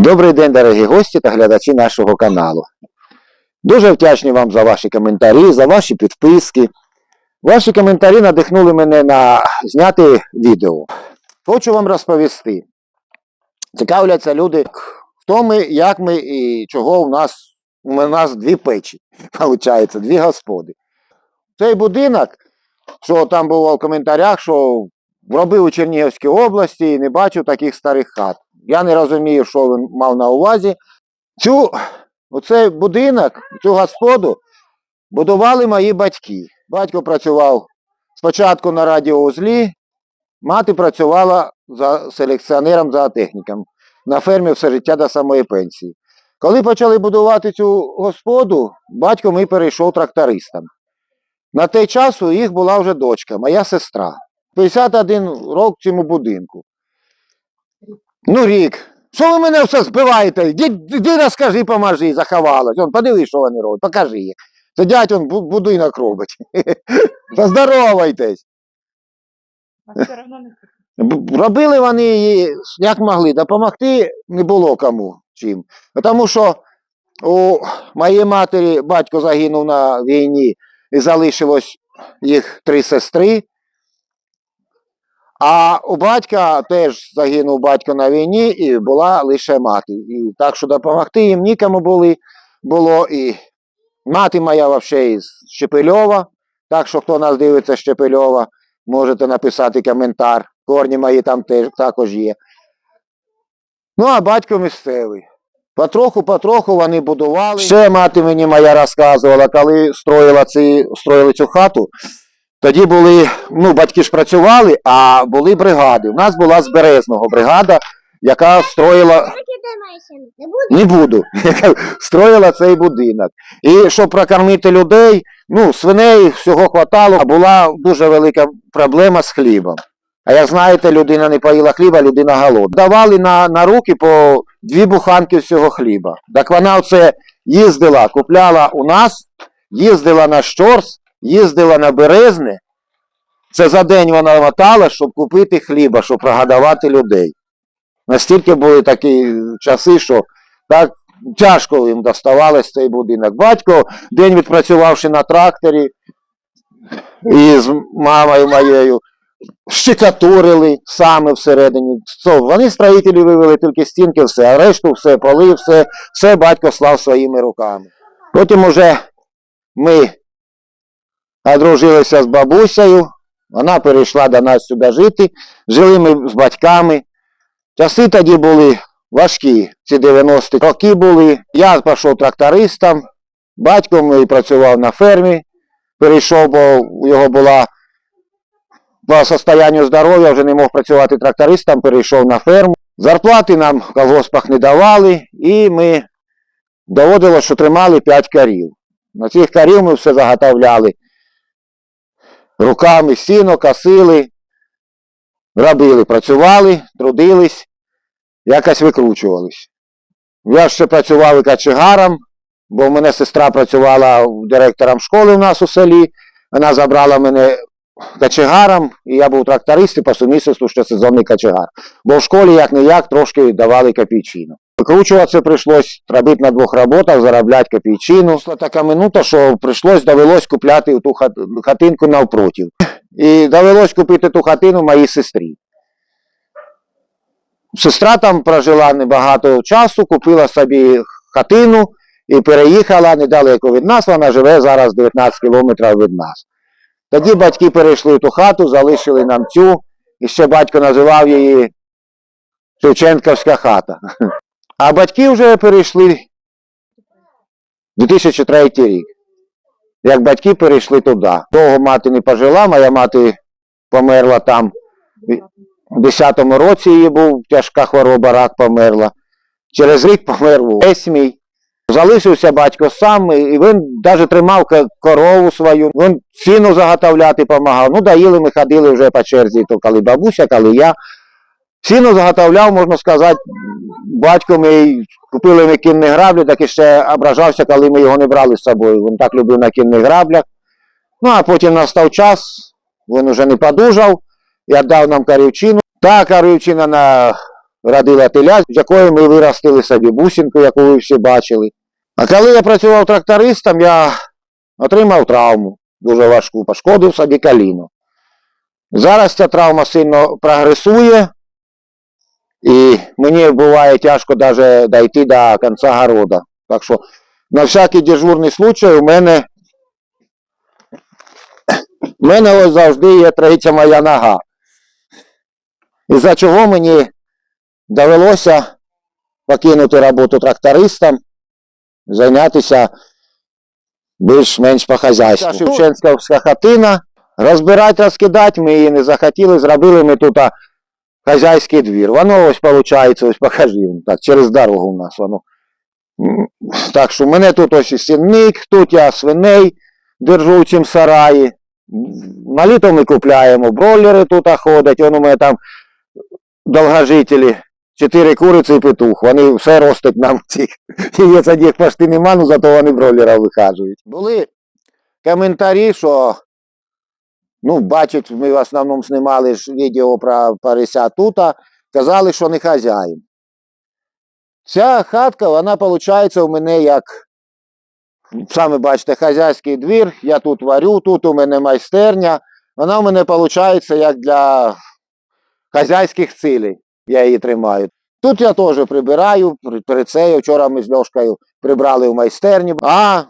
Добрий день, дорогі гості та глядачі нашого каналу. Дуже вдячний вам за ваші коментарі, за ваші підписки. Ваші коментарі надихнули мене на зняти відео. Хочу вам розповісти. Цікавляться люди, хто ми, як ми і чого у нас. У нас дві печі, виходить, дві господи. Цей будинок, що там було в коментарях, що робив у Чернігівській області і не бачив таких старих хат. Я не розумію, що він мав на увазі. Цю, оцей будинок, цю господу будували мої батьки. Батько працював спочатку на радіоузлі, мати працювала за селекціонером зоотехніком на фермі все життя до самої пенсії. Коли почали будувати цю господу, батько мій перейшов трактористом. На той час у їх була вже дочка, моя сестра. 51 рок цьому будинку. Ну, рік. Що ви мене все збиваєте? Іди розкажи, поможи, заховалась. Он, подивись, що вони роблять, покажи їх. Сидять, он будинок робить. Поздоровайтесь. Робили вони її як могли, допомогти не було кому чим. Тому що у моєї матері батько загинув на війні і залишилось їх три сестри. А у батька теж загинув батько на війні і була лише мати. І так що допомогти їм нікому були, було. І мати моя взагалі із Щепельова. Так що хто нас дивиться з Щепельова, можете написати коментар. Корні мої там теж також є. Ну, а батько місцевий. Потроху, потроху вони будували. Ще мати мені моя розказувала, коли строїла ці, строїли цю хату, тоді були, ну, батьки ж працювали, а були бригади. У нас була з Березного бригада, яка строїла Не буду. Яка строїла цей будинок. І щоб прокормити людей, ну, свиней всього хватало, а була дуже велика проблема з хлібом. А як знаєте, людина не поїла хліба, людина голодна. Давали на, на руки по дві буханки всього хліба. Так вона оце їздила, купляла у нас, їздила на Щорс, їздила на Березне. Це за день вона мотала, щоб купити хліба, щоб прогодувати людей. Настільки були такі часи, що так тяжко їм доставалось цей будинок. Батько, день відпрацювавши на тракторі із мамою моєю, щекатурили саме всередині. Вони строїтелі вивели тільки стінки, все, а решту все, поли, все, все батько слав своїми руками. Потім уже ми одружилися з бабусею, вона перейшла до нас сюди жити, жили ми з батьками. Часи тоді були важкі, ці 90-ті роки були. Я пішов трактористом, батько мій працював на фермі, перейшов, бо його була по состоянню здоров'я, вже не мог працювати трактористом, перейшов на ферму. Зарплати нам в колгоспах не давали, і ми доводило, що тримали 5 корів. На цих корів ми все заготовляли. Руками сіно, косили, робили, працювали, трудились, якось викручувались. Я ще працював і кочегаром, бо в мене сестра працювала директором школи у нас у селі. Вона забрала мене кочегаром, і я був тракторист і по сумісництву ще сезонний кочегар. Бо в школі як не як трошки давали копійчину. Викручуватися прийшлось, робити на двох роботах, заробляти копійчину. Така минута, що прийшлось, довелось купляти ту хатинку навпротив. І довелось купити ту хатину моїй сестрі. Сестра там прожила небагато часу, купила собі хатину і переїхала недалеко від нас. Вона живе зараз 19 кілометрів від нас. Тоді батьки перейшли в ту хату, залишили нам цю, і ще батько називав її Шевченківська хата. А батьки вже перейшли 2003 рік. Як батьки перейшли туди. Довго мати не пожила, моя мати померла там у 10-му році її був тяжка хвороба, рак померла. Через рік помер весь мій. Залишився батько сам, і він навіть тримав корову свою, він сіну заготовляти допомагав. Ну, доїли ми ходили вже по черзі, то коли бабуся, коли я. Сіну заготовляв, можна сказати, батько мій, купили ми кінні граблі, так і ще ображався, коли ми його не брали з собою. Він так любив на кінних граблях. Ну, а потім настав час, він уже не подужав, я дав нам корівчину. Та корівчина на родила теля, з якої ми виростили собі бусинку, яку ви всі бачили. А коли я працював трактористом, я отримав травму дуже важку, пошкодив собі коліно. Зараз ця травма сильно прогресує, і мені буває тяжко навіть дойти до кінця города. Так що на всякий дежурний случай у мене, у мене ось завжди є третя моя нога. Із-за чого мені довелося покинути роботу трактористом, зайнятися більш-менш по хазяйству. Ця Шевченківська хатина, розбирати, розкидати, ми її не захотіли, зробили ми тут хазяйський двір. Воно ось виходить, ось покажи, так, через дорогу у нас воно. Так що в мене тут ось сінник, тут я свиней держу в цім сараї. На літо ми купляємо бройлери тут ходять, вон у мене там довгожителі, чотири куриці і петух, вони все ростуть нам цих. Яєць одних почти нема, ну зато вони бройлера вихажують. Були коментарі, що ну, бачать, ми в основному знімали ж відео про Парися тута, казали, що не хазяїн. Ця хатка, вона виходить у мене як, саме бачите, хазяйський двір, я тут варю, тут у мене майстерня. Вона у мене виходить як для хазяйських цілей. Я її тримаю. Тут я теж прибираю, при- цею. Вчора ми з Льошкою прибрали в майстерні. А,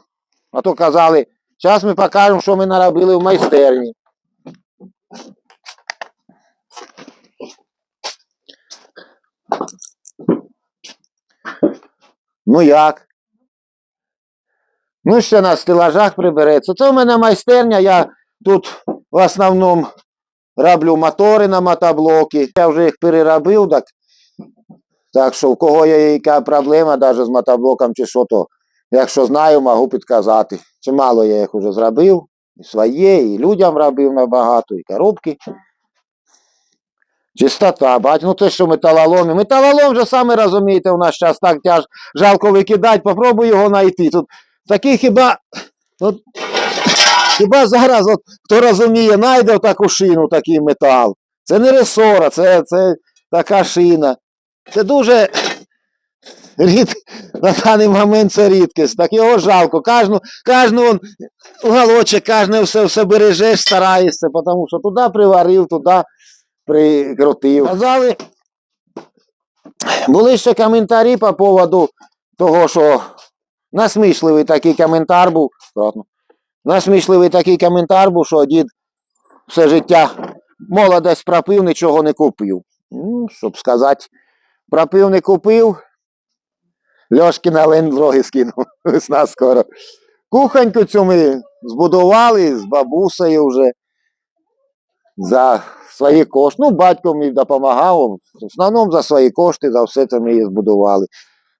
а то казали, зараз ми покажемо, що ми наробили в майстерні. Ну як? Ну, ще на стелажах прибереться. Це в мене майстерня, я тут в основному роблю мотори на мотоблоки. Я вже їх переробив, так, так що в кого є яка проблема, навіть з мотоблоком чи що, то якщо знаю, можу підказати. Чимало я їх вже зробив, і своє, і людям робив набагато, і коробки. Чистота, бач, ну це що металолом. Металолом же саме розумієте, у нас час так тяж, жалко викидати, попробуй його знайти. Тут такий хіба, от, хіба зараз, от, хто розуміє, знайде таку шину, такий метал. Це не ресора, це, це така шина. Це дуже рід, на даний момент це рідкість. Так його жалко. Кожну, кожну он, уголочок, кожне все, все бережеш, стараєшся, тому що туди приварив, туди прикрутив. Казали, були ще коментарі по поводу того, що насмішливий такий коментар був. Насмішливий такий коментар був, що дід все життя молодець пропив, нічого не купив. Ну, щоб сказати, пропив, не купив. Льошки на лендроги скинув. Весна скоро. Кухоньку цю ми збудували з бабусею вже за свої кошти. Ну, батько мені допомагав, в основному за свої кошти, за все це ми її збудували.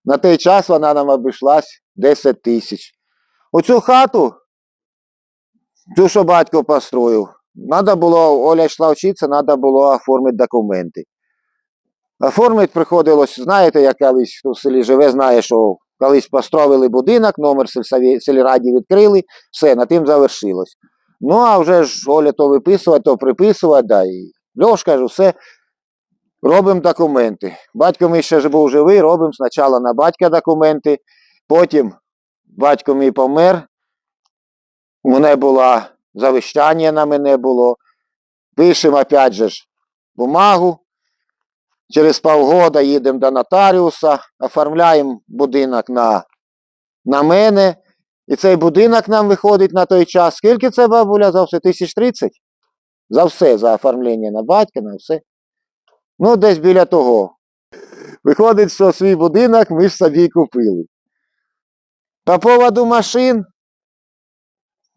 На той час вона нам обійшлась 10 тисяч. Оцю хату, цю, що батько построїв, треба було, Оля йшла вчитися, треба було оформити документи. Оформити приходилось, знаєте, як колись в селі живе, знає, що колись построїли будинок, номер сільраді відкрили, все, на тим завершилось. Ну, а вже ж Оля то виписувати, то приписувати, да, і Льош каже, все, робимо документи. Батько мій ще був живий, робимо спочатку на батька документи, потім батько мій помер, у мене було завіщання на мене було. Пишемо опять же ж бумагу. Через півгода їдемо до нотаріуса, оформляємо будинок на, на мене. І цей будинок нам виходить на той час. Скільки це бабуля за все? Тисяч тридцять? За все, за оформлення на батька, на все. Ну, десь біля того. Виходить, що свій будинок ми ж собі купили. По поводу машин,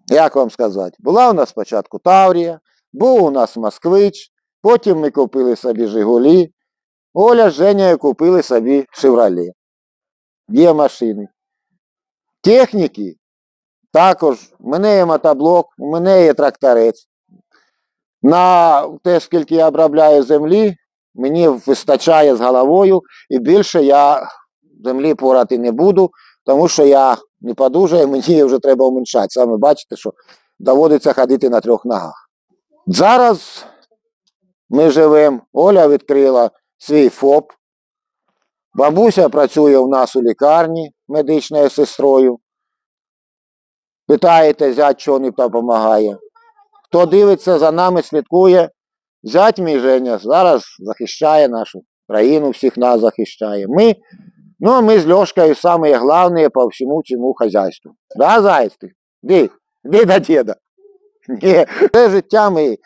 як вам сказати, була у нас спочатку Таврія, був у нас Москвич, потім ми купили собі Жигулі, Оля з Женєю купили собі Шевроле. Є машини. Техніки також. У мене є мотоблок, у мене є тракторець. На те, скільки я обробляю землі, мені вистачає з головою, і більше я землі порати не буду, тому що я не подужаю, мені вже треба уменьшати. Саме бачите, що доводиться ходити на трьох ногах. Зараз ми живемо, Оля відкрила свій ФОП, Бабуся працює у нас у лікарні медичною сестрою. Питаєте, зять чого не допомагає. Хто дивиться за нами, слідкує. Зять мій Женя зараз захищає нашу країну, всіх нас захищає. Ми, ну, ми з Льошкою самі головні по всьому цьому хазяйству. Да, заяць ти? Ди, ди до діда. Ні, це життя ми,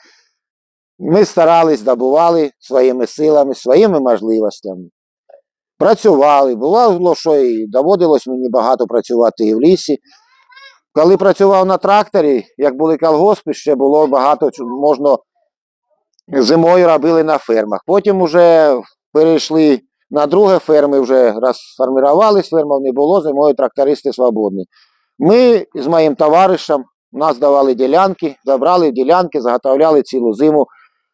ми старались, добували своїми силами, своїми можливостями. Працювали, бувало, що і доводилось мені багато працювати і в лісі. Коли працював на тракторі, як були колгоспи, ще було багато можна зимою робили на фермах. Потім вже перейшли на друге ферми, вже розформувались, фермів не було, зимою трактористи свободні. Ми з моїм товаришем, нас давали ділянки, забрали ділянки, заготовляли цілу зиму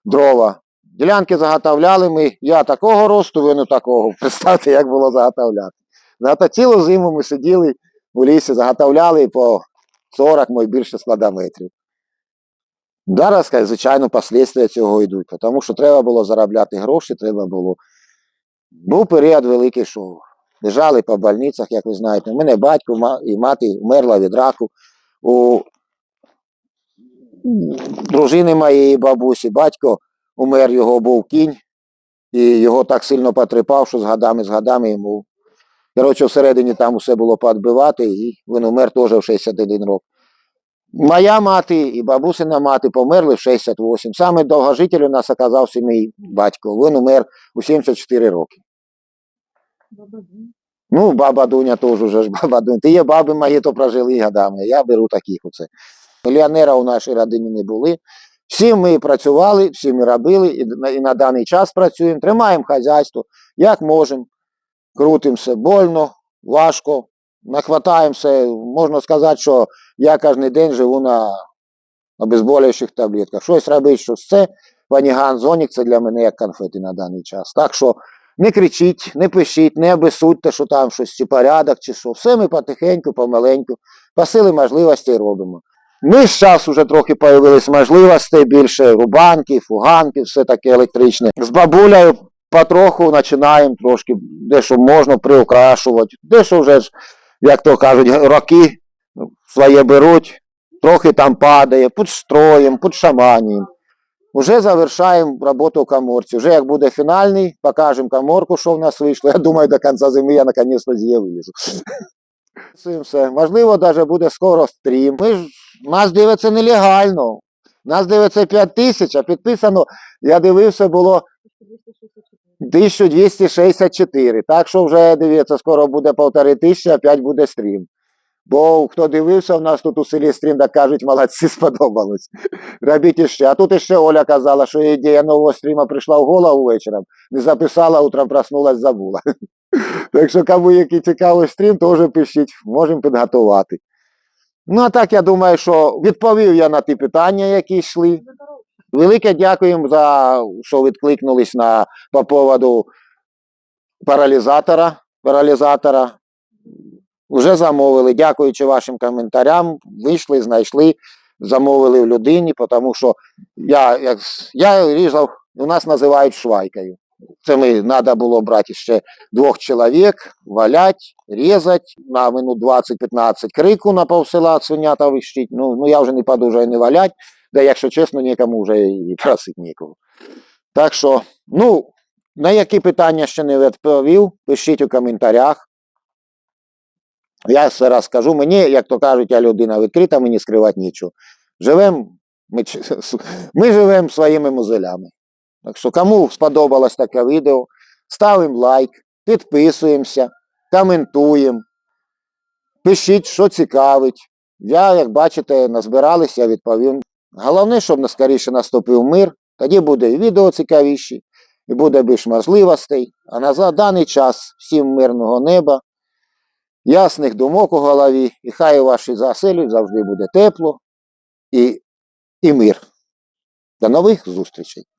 дрова. Ділянки заготовляли ми, я такого росту, ви не такого. Представте, як було заготовляти. Зато цілу зиму ми сиділи у лісі, заготовляли по 40, може більше складометрів. Зараз, звичайно, послідствия цього йдуть, тому що треба було заробляти гроші, треба було. Був період великий, що лежали по больницях, як ви знаєте. У мене батько і мати вмерла від раку. У дружини моєї бабусі, батько умер, його був кінь, і його так сильно потріпав, що з годами, з годами йому. Коротше, всередині там усе було поотбивати, і він умер теж в 61 рок. Моя мати і бабусина мати померли в 68. Саме довгожитель у нас оказався мій батько. Він умер у 74 роки. Ну, баба Дуня теж уже ж баба Дуня. Ти є баби мої, то прожили годами. Я беру таких оце. Мільйонера у нашій родині не були. Всі ми працювали, всі ми робили і на, і на даний час працюємо, тримаємо хазяйство, як можемо, крутимося больно, важко, нахватаємося. Можна сказати, що я кожен день живу на обезболюючих таблетках. Щось робити, щось це. Ваніган, зонік це для мене як конфети на даний час. Так що не кричіть, не пишіть, не обесудьте, що там щось чи порядок, чи що. Все ми потихеньку, помаленьку, по сили можливостей робимо. Ми з часу вже трохи появились можливостей, більше рубанки, фуганки, все таке електричне. З бабулею потроху починаємо трошки дещо можна приукрашувати, дещо вже як то кажуть, роки своє беруть, трохи там падає, підстроїмо, підшаманюємо. Уже завершаємо роботу в каморці. Вже як буде фінальний, покажемо каморку, що в нас вийшло. Я думаю, до кінця зими я наконець-то з її вилізу. Можливо, навіть буде скоро стрім. Ми ж, нас дивиться нелегально. Нас дивиться 5 тисяч, а підписано, я дивився, було 1264. 1264. Так що вже дивіться, скоро буде полтори тисячі, опять буде стрім. Бо хто дивився в нас тут у селі стрім, так кажуть, молодці, сподобалось. Робіть іще. А тут іще Оля казала, що ідея нового стріма прийшла в голову вечором, не записала, утром проснулась, забула. Так що, кому який цікавий стрім, теж пишіть, можемо підготувати. Ну, а так я думаю, що відповів я на ті питання, які йшли. Велике дякуємо за що відкликнулись на по поводу паралізатора. паралізатора. Вже замовили, дякуючи вашим коментарям, вийшли, знайшли, замовили в людині, тому що я, як, я різав, у нас називають швайкою. Це ми треба було брати ще двох чоловік, валять, різати, на минут 20-15 крику на повсела свинята вищить. Ну, ну я вже не подужаю не валять, да якщо чесно, нікому вже і просить нікого. Так що, ну, на які питання ще не відповів, пишіть у коментарях. Я все раз скажу, мені, як то кажуть, я людина відкрита, мені скривати нічого. Живемо, ми, ми живемо своїми музелями. Так що, кому сподобалось таке відео, ставимо лайк, підписуємося, коментуємо, пишіть, що цікавить. Я, як бачите, назбиралися, я відповім. Головне, щоб наскоріше наступив мир, тоді буде і відео цікавіші, і буде більш можливостей. А на даний час всім мирного неба, ясних думок у голові, і хай у вашій заселі завжди буде тепло і, і мир. До нових зустрічей!